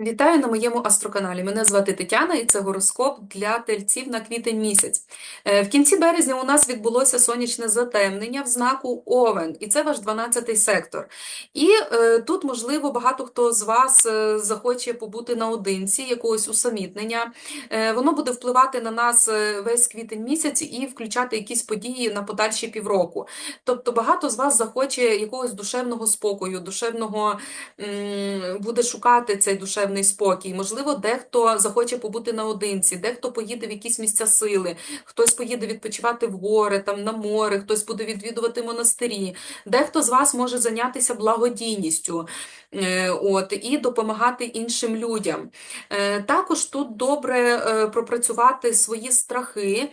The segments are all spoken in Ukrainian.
Вітаю на моєму астроканалі. Мене звати Тетяна і це гороскоп для тельців на квітень місяць. Е, В кінці березня у нас відбулося сонячне затемнення в знаку Овен, і це ваш 12-й сектор. І е, тут, можливо, багато хто з вас е, захоче побути наодинці, якогось усамітнення. Е, воно буде впливати на нас е, весь квітень місяць і включати якісь події на подальші півроку. Тобто багато з вас захоче якогось душевного спокою, душевного м, буде шукати цей душевний спокій. Можливо, дехто захоче побути наодинці, дехто поїде в якісь місця сили, хтось поїде відпочивати в гори, там на море, хтось буде відвідувати монастирі. Дехто з вас може зайнятися благодійністю. е, От, і допомагати іншим людям. Е, Також тут добре е, пропрацювати свої страхи,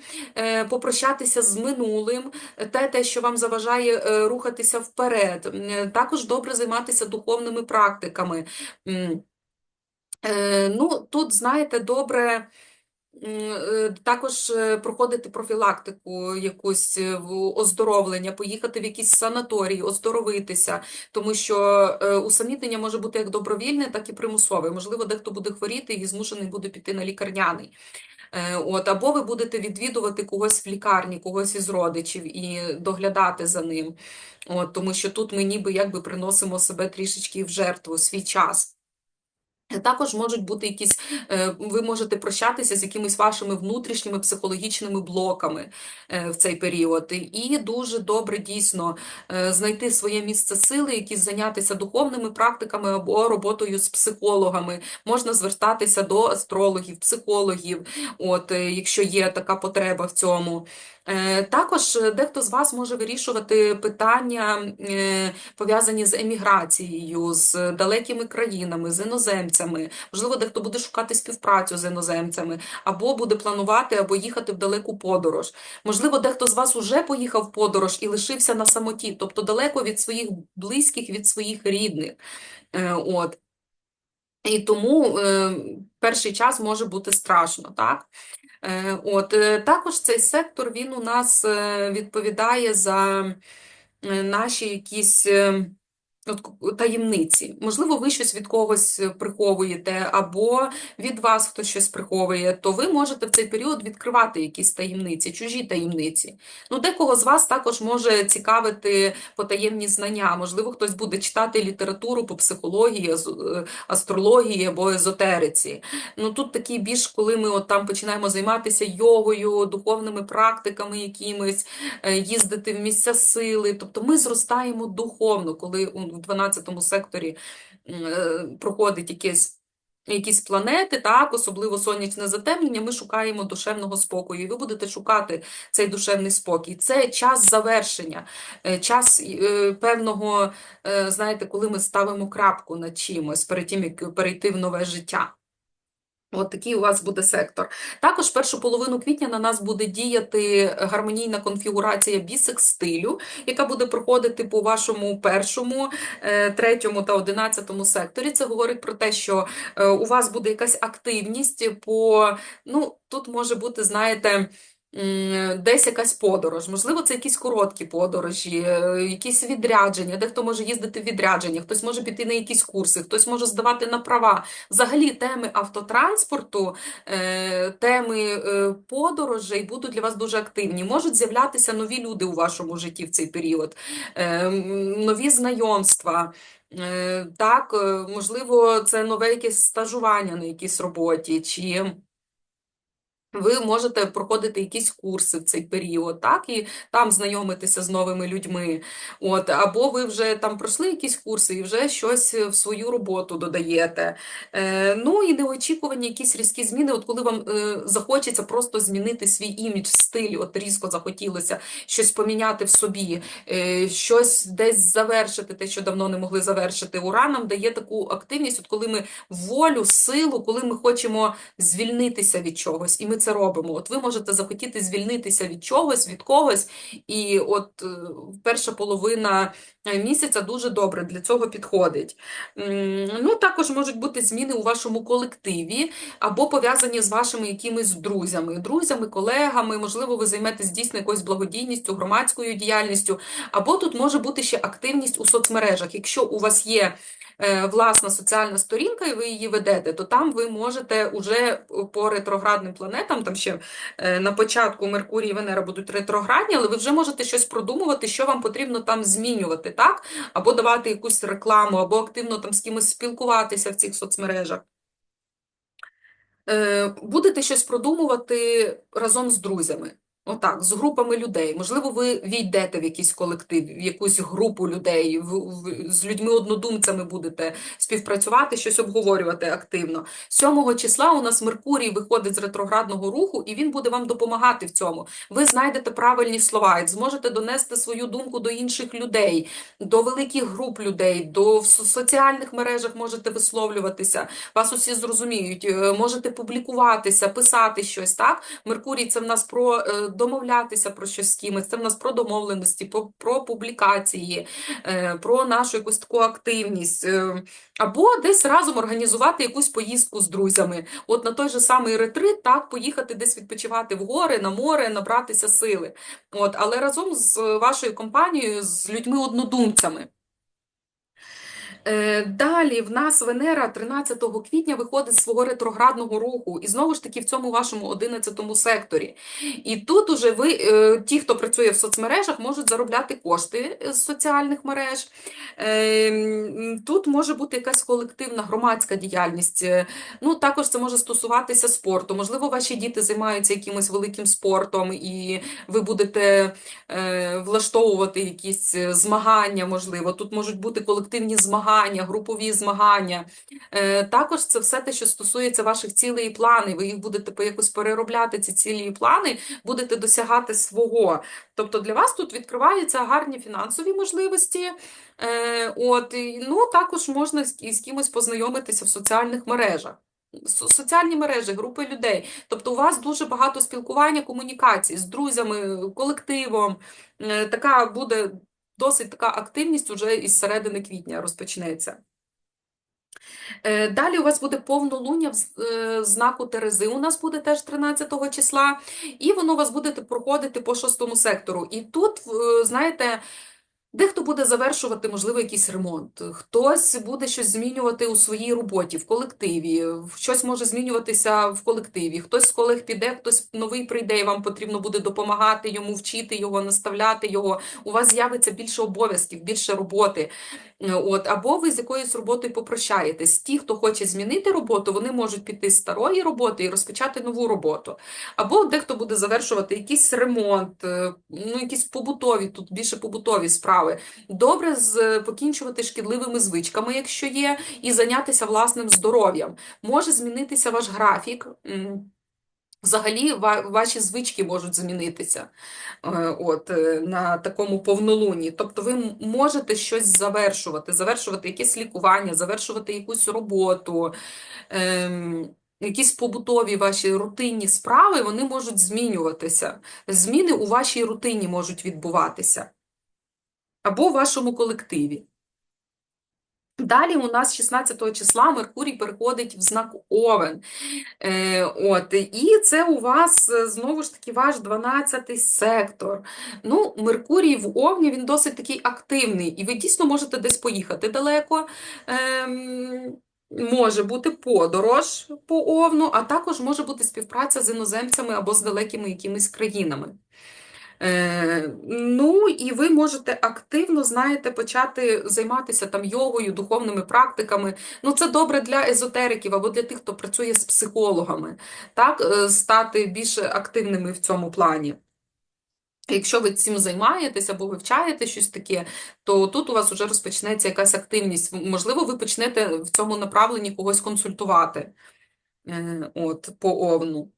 попрощатися з минулим, те, те, що вам заважає рухатися вперед. Також добре займатися духовними практиками. Е, Ну, тут, знаєте, добре е, також е, проходити профілактику, якусь оздоровлення, поїхати в якісь санаторії, оздоровитися, тому що усамітнення може бути як добровільне, так і примусове. Можливо, дехто буде хворіти і змушений буде піти на лікарняний. От, або ви будете відвідувати когось в лікарні, когось із родичів і доглядати за ним. От, тому що тут ми ніби якби приносимо себе трішечки в жертву, свій час. Також можуть бути якісь, е, ви можете прощатися з якимись вашими внутрішніми психологічними блоками е, в цей період. І дуже добре дійсно е, знайти своє місце сили, якісь зайнятися духовними практиками або роботою з психологами. Можна звертатися до астрологів, психологів, от, е, якщо є така потреба в цьому. Е, Також е, дехто з вас може вирішувати питання, е, пов'язані з еміграцією, з далекими країнами, з іноземцями. Можливо, дехто буде шукати співпрацю з іноземцями, або буде планувати, або їхати в далеку подорож. Можливо, дехто з вас уже поїхав в подорож і лишився на самоті, тобто далеко від своїх близьких, від своїх рідних. Е, От. І тому е, перший час може бути страшно, так? Е, От, е, також цей сектор, він у нас е, відповідає за наші якісь от, таємниці. Можливо, ви щось від когось е, приховуєте, або від вас хтось щось приховує, то ви можете в цей період відкривати якісь таємниці, чужі таємниці. Ну, декого з вас також може цікавити потаємні знання. Можливо, хтось буде читати літературу по психології, е, астрології або езотериці. Ну тут такі більш, коли ми от там починаємо займатися йогою, духовними практиками якимись, е, їздити в місця сили. Тобто ми зростаємо духовно, коли в 12 секторі е, проходить якесь. Якісь планети, так, особливо сонячне затемнення, ми шукаємо душевного спокою. І ви будете шукати цей душевний спокій. Це час завершення, е, час е, певного, знаєте, коли ми ставимо крапку над чимось перед тим, як перейти в нове життя. От такий у вас буде сектор. Також першу половину квітня на нас буде діяти гармонійна конфігурація бісекстилю, яка буде проходити по вашому першому, е, третьому та одинадцятому секторі. Це говорить про те, що е, у вас буде якась активність по, ну, тут може бути, знаєте, Десь якась подорож, можливо, це якісь короткі подорожі, е, якісь відрядження, дехто може їздити в відрядження, хтось може піти на якісь курси, хтось може здавати на права. Взагалі, теми автотранспорту, е, теми е, подорожей будуть для вас дуже активні. Можуть з'являтися нові люди у вашому житті в цей період, нові знайомства. Так, можливо, це нове якесь стажування на якійсь роботі, чи ви можете проходити якісь курси в цей період, так, і там знайомитися з новими людьми. От, або ви вже там пройшли якісь курси і вже щось в свою роботу додаєте. Е, ну і неочікувані якісь різкі зміни, от коли вам е, захочеться просто змінити свій імідж, стиль, от різко захотілося щось поміняти в собі, е, щось десь завершити, те, що давно не могли завершити. Ура нам дає таку активність, от коли ми волю, силу, коли ми хочемо звільнитися від чогось, і ми це робимо. От ви можете захотіти звільнитися від чогось, від когось, і от е, перша половина е, місяця дуже добре для цього підходить. Ну, також можуть бути зміни у вашому колективі або пов'язані з вашими якимись друзями, друзями, колегами, можливо, ви займетесь дійсно якоюсь благодійністю, громадською діяльністю, або тут може бути ще активність у соцмережах. Якщо у вас є е, власна соціальна сторінка, і ви її ведете, то там ви можете уже по ретроградним планетам, там ще е, на початку Меркурій і Венера будуть ретроградні, але ви вже можете щось продумувати, що вам потрібно там змінювати, так? Або давати якусь рекламу, або активно там з кимось спілкуватися в цих соцмережах. Е, Будете щось продумувати разом з друзями. Отак, з групами людей. Можливо, ви війдете в якийсь колектив, в якусь групу людей, в, в, з людьми-однодумцями будете співпрацювати, щось обговорювати активно. 7 числа у нас Меркурій виходить з ретроградного руху, і він буде вам допомагати в цьому. Ви знайдете правильні слова, і зможете донести свою думку до інших людей, до великих груп людей, до в соціальних мережах можете висловлюватися. Вас усі зрозуміють, е, можете публікуватися, писати щось, так? Меркурій це в нас про е, домовлятися про щось з кимось, це в нас про домовленості, про, про публікації, е, про нашу якусь таку активність. е, Або десь разом організувати якусь поїздку з друзями. От на той же самий ретрит, так, поїхати десь відпочивати в гори, на море, набратися сили. От, але разом з вашою компанією, з людьми-однодумцями. Е, Далі в нас Венера 13 квітня виходить з свого ретроградного руху, і знову ж таки в цьому вашому 11 секторі. І тут уже ви, е, ті, хто працює в соцмережах, можуть заробляти кошти з соціальних мереж. Е, Тут може бути якась колективна громадська діяльність. Ну, також це може стосуватися спорту. Можливо, ваші діти займаються якимось великим спортом, і ви будете влаштовувати якісь змагання, можливо. Тут можуть бути колективні змагання, групові змагання. Е, Також це все те, що стосується ваших цілей і планів. Ви їх будете якось переробляти, ці цілі і плани, будете досягати свого. Тобто для вас тут відкриваються гарні фінансові можливості. Е, От, ну, також можна з, кимось познайомитися в соціальних мережах. Соціальні мережі, групи людей. Тобто у вас дуже багато спілкування, комунікацій з друзями, колективом. Е, Така буде досить така активність уже із середини квітня розпочнеться. Е, Далі у вас буде повнолуння в е, знаку Терези. У нас буде теж 13 числа, і воно у вас буде проходити по шостому сектору. І тут, знаєте, Дехто буде завершувати, можливо, якийсь ремонт, хтось буде щось змінювати у своїй роботі, в колективі, щось може змінюватися в колективі, хтось з колег піде, хтось новий прийде, і вам потрібно буде допомагати йому, вчити його, наставляти його. У вас з'явиться більше обов'язків, більше роботи. От, або ви з якоюсь роботою попрощаєтесь. Ті, хто хоче змінити роботу, вони можуть піти з старої роботи і розпочати нову роботу. Або дехто буде завершувати якийсь ремонт, е, ну, якісь побутові, тут більше побутові справи. Добре з, покінчувати шкідливими звичками, якщо є, і зайнятися власним здоров'ям. Може змінитися ваш графік. Взагалі, ваші звички можуть змінитися е, от, е, на такому повнолунні. Тобто ви можете щось завершувати, завершувати якесь лікування, завершувати якусь роботу, ем, якісь побутові ваші рутинні справи, вони можуть змінюватися. Зміни у вашій рутині можуть відбуватися або в вашому колективі. Далі у нас 16 числа Меркурій переходить в знак Овен. Е, от, і це у вас е, знову ж таки ваш 12-й сектор. Ну, Меркурій в Овні він досить такий активний, і ви дійсно можете десь поїхати далеко. Ем, може бути подорож по Овну, а також може бути співпраця з іноземцями або з далекими якимись країнами. Е, ну, і ви можете активно, знаєте, почати займатися там йогою, духовними практиками. Ну, це добре для езотериків або для тих, хто працює з психологами, так, е, стати більш активними в цьому плані. Якщо ви цим займаєтесь або вивчаєте щось таке, то тут у вас вже розпочнеться якась активність. Можливо, ви почнете в цьому направленні когось консультувати е, от, по овну.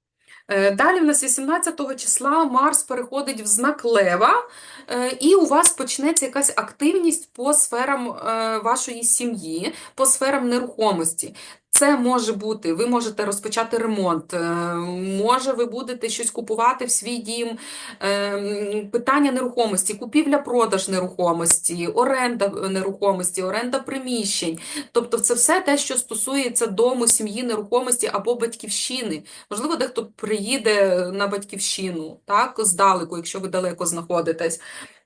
Е, Далі в нас 18 числа Марс переходить в знак Лева, е, і у вас почнеться якась активність по сферам е, вашої сім'ї, по сферам нерухомості. Це може бути, ви можете розпочати ремонт, е, може ви будете щось купувати в свій дім, е, питання нерухомості, купівля-продаж нерухомості, оренда нерухомості, оренда приміщень. Тобто це все те, що стосується дому, сім'ї, нерухомості або батьківщини. Можливо, дехто приїде на батьківщину, так, здалеку, якщо ви далеко знаходитесь.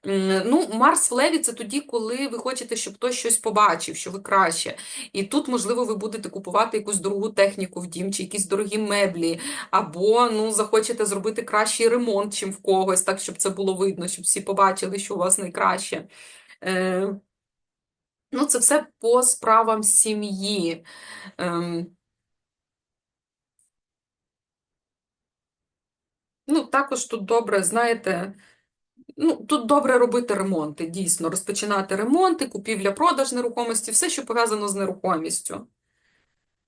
Ну, Марс в Леві це тоді, коли ви хочете, щоб хтось щось побачив, що ви краще. І тут, можливо, ви будете купувати якусь дорогу техніку в дім, чи якісь дорогі меблі, або ну, захочете зробити кращий ремонт, чим в когось, так, щоб це було видно, щоб всі побачили, що у вас найкраще. Е, Ну, це все по справам сім'ї. Ем, Ну, також тут добре, знаєте, ну, тут добре робити ремонти, дійсно, розпочинати ремонти, купівля-продаж нерухомості, все, що пов'язано з нерухомістю.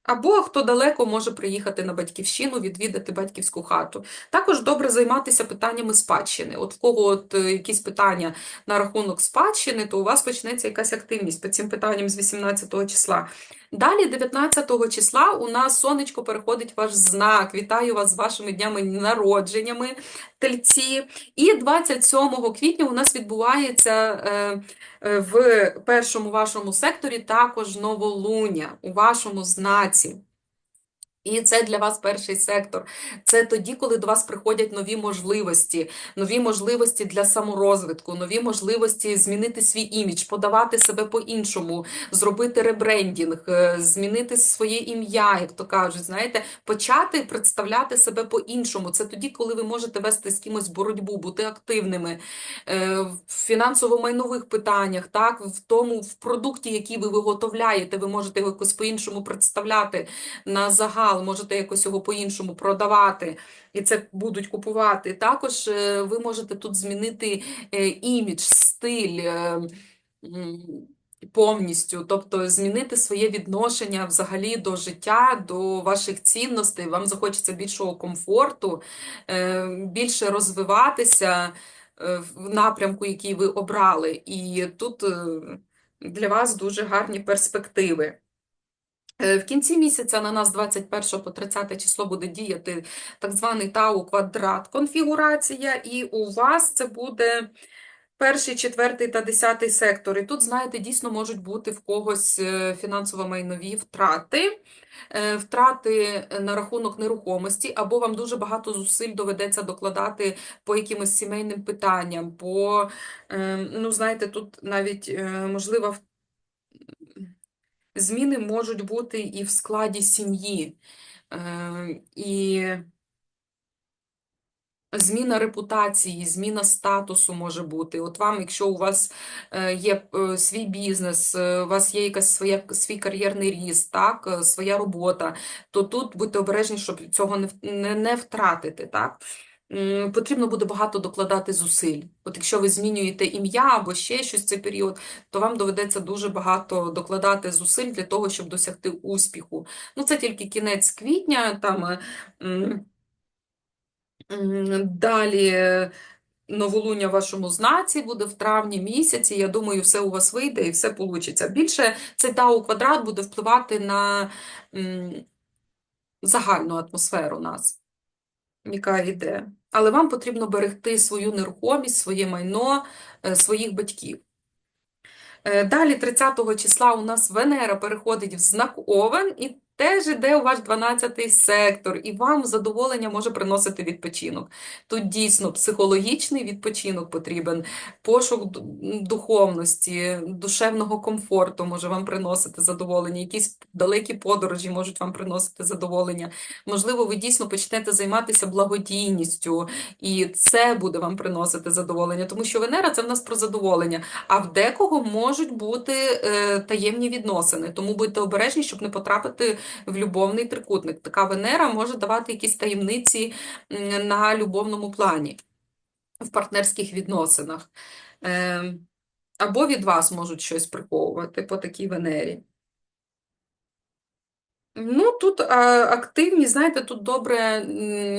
Або хто далеко може приїхати на батьківщину, відвідати батьківську хату. Також добре займатися питаннями спадщини. От в кого от е, якісь питання на рахунок спадщини, то у вас почнеться якась активність по цим питанням з 18 числа. Далі, 19 числа, у нас сонечко переходить ваш знак. Вітаю вас з вашими днями народженнями, тельці. І 27 квітня у нас відбувається. Е, Е, в першому вашому секторі також новолуння у вашому знаці. Grazie. І це для вас перший сектор. Це тоді, коли до вас приходять нові можливості, нові можливості для саморозвитку, нові можливості змінити свій імідж, подавати себе по-іншому, зробити ребрендінг, е, змінити своє ім'я, як то кажуть, знаєте, почати представляти себе по-іншому. Це тоді, коли ви можете вести з кимось боротьбу, бути активними е, в фінансово-майнових питаннях, так, в тому в продукті, який ви виготовляєте, ви можете його якось по-іншому представляти на загал канал, можете якось його по-іншому продавати, і це будуть купувати. Також е, ви можете тут змінити е, імідж, стиль. Е, повністю, тобто змінити своє відношення взагалі до життя, до ваших цінностей, вам захочеться більшого комфорту, більше розвиватися в напрямку, який ви обрали. І тут для вас дуже гарні перспективи. Е, в кінці місяця на нас 21 по 30 число буде діяти так званий тау квадрат конфігурація, і у вас це буде перший, четвертий та десятий сектори. Тут, знаєте, дійсно можуть бути в когось е, фінансово-майнові втрати, е, втрати на рахунок нерухомості, або вам дуже багато зусиль доведеться докладати по якимось сімейним питанням, по, ну, знаєте, тут навіть можлива Зміни можуть бути і в складі сім'ї, е, і зміна репутації, зміна статусу може бути. От вам, якщо у вас е, є е, свій бізнес, у вас є якась своя, свій кар'єрний ріст, так, своя робота, то тут будьте обережні, щоб цього не, не, не втратити. так потрібно буде багато докладати зусиль. От якщо ви змінюєте ім'я або ще щось в цей період, то вам доведеться дуже багато докладати зусиль для того, щоб досягти успіху. Ну, це тільки кінець квітня, там далі. Новолуння в вашому знаці буде в травні місяці. Я думаю, все у вас вийде і все вийде. Більше цей тау квадрат буде впливати на загальну атмосферу нас яка йде. Але вам потрібно берегти свою нерухомість, своє майно, е, своїх батьків. Е, далі, 30 числа, у нас Венера переходить в знак Овен, і Теж іде у ваш 12-й сектор, і вам задоволення може приносити відпочинок. Тут дійсно психологічний відпочинок потрібен, пошук духовності, душевного комфорту може вам приносити задоволення, якісь далекі подорожі можуть вам приносити задоволення. Можливо, ви дійсно почнете займатися благодійністю, і це буде вам приносити задоволення, тому що Венера це в нас про задоволення, а в декого можуть бути е, таємні відносини, тому будьте обережні, щоб не потрапити в любовний трикутник. Така Венера може давати якісь таємниці на любовному плані, в партнерських відносинах. Ем, або від вас можуть щось приховувати по такій Венері. Ну, тут активні, знаєте, тут добре,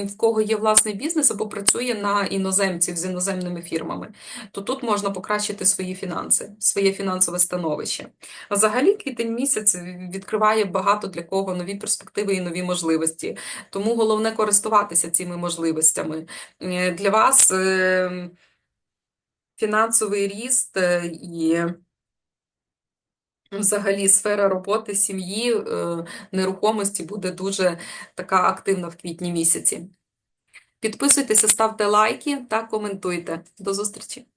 в кого є власний бізнес або працює на іноземців з іноземними фірмами, то тут можна покращити свої фінанси, своє фінансове становище. Взагалі, квітень місяць відкриває багато для кого нові перспективи і нові можливості. Тому головне користуватися цими можливостями. Е, для вас ем, фінансовий ріст е, і. Взагалі, сфера роботи, сім'ї, е, нерухомості буде дуже така активна в квітні місяці. Підписуйтеся, ставте лайки та коментуйте. До зустрічі!